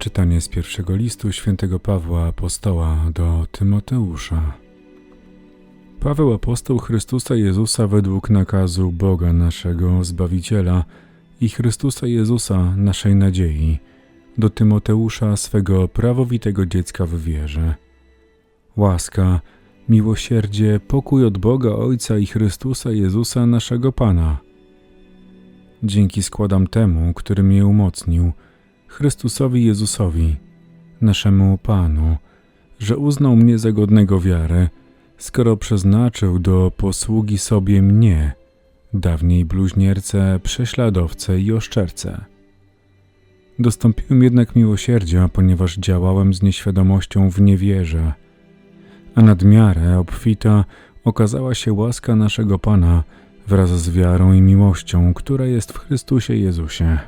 Czytanie z pierwszego listu świętego Pawła Apostoła do Tymoteusza. Paweł apostoł Chrystusa Jezusa według nakazu Boga naszego Zbawiciela i Chrystusa Jezusa naszej nadziei, do Tymoteusza swego prawowitego dziecka w wierze. Łaska, miłosierdzie, pokój od Boga Ojca i Chrystusa Jezusa naszego Pana. Dzięki składam temu, który mnie umocnił, Chrystusowi Jezusowi, naszemu Panu, że uznał mnie za godnego wiary, skoro przeznaczył do posługi sobie mnie, dawniej bluźnierce, prześladowcę i oszczercę. Dostąpiłem jednak miłosierdzia, ponieważ działałem z nieświadomością w niewierze, a nadmiarę obfita okazała się łaska naszego Pana wraz z wiarą i miłością, która jest w Chrystusie Jezusie.